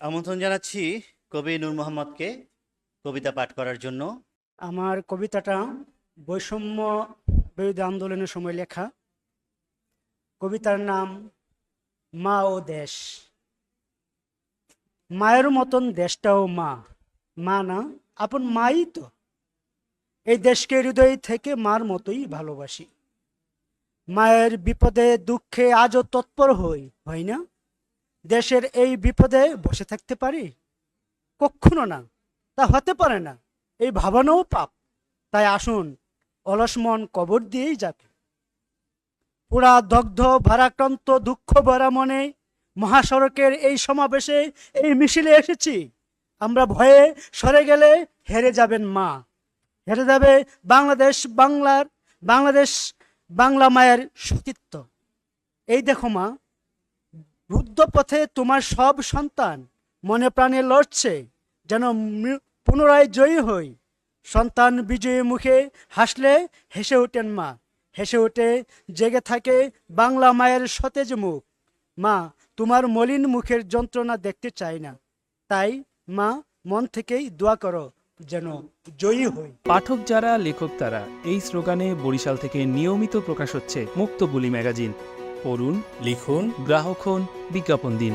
আমন্ত্রণ জানাচ্ছি কবি নূর মোহাম্মদকে কবিতা পাঠ করার জন্য। আমার কবিতাটা বৈষম্য বিরোধী আন্দোলনের সময় লেখা। কবিতার নাম মা ও দেশ। মায়ের মতন দেশটাও মা। মা না, আপন মাই তো। এই দেশকে হৃদয় থেকে মার মতোই ভালোবাসি। মায়ের বিপদে, দুঃখে আজও তৎপর হই, হয় না? দেশের এই বিপদে বসে থাকতে পারি? কখনো না, তা হতে পারে না। এই ভাবানোও পাপ। তাই আসুন, অলস মন কবর দিয়েই যাবে পুরা দগ্ধ, ভারাক্রান্ত, দুঃখ ভরা মনে মহাসড়কের এই সমাবেশে এই মিছিলে এসেছি। আমরা ভয়ে সরে গেলে হেরে যাবেন মা। হেরে যাবে বাংলাদেশ বাংলার, বাংলাদেশ বাংলা মায়ের সতীত্ব। এই দেখো মা রুদ্ধ পথে তোমার সব সন্তান মনে প্রাণে লড়ছে, যেন পুনরায় জয়ী হই। সন্তান বিজয়ী মুখে হাসলে হেসে ওঠেন মা, হেসে ওঠে, জেগে থাকে বাংলা মায়ের সতেজ মুখ। মা, তোমার মলিন মুখের যন্ত্রণা দেখতে চাই না। তাই মা, মন থেকেই দোয়া করো, যেন জয়ী হই। পাঠক যারা, লেখক তারা, এই স্লোগানে বরিশাল থেকে নিয়মিত প্রকাশ হচ্ছে মুক্ত বুলি ম্যাগাজিন। পড়ুন লিখুন গ্রাহক হন বিজ্ঞাপন দিন।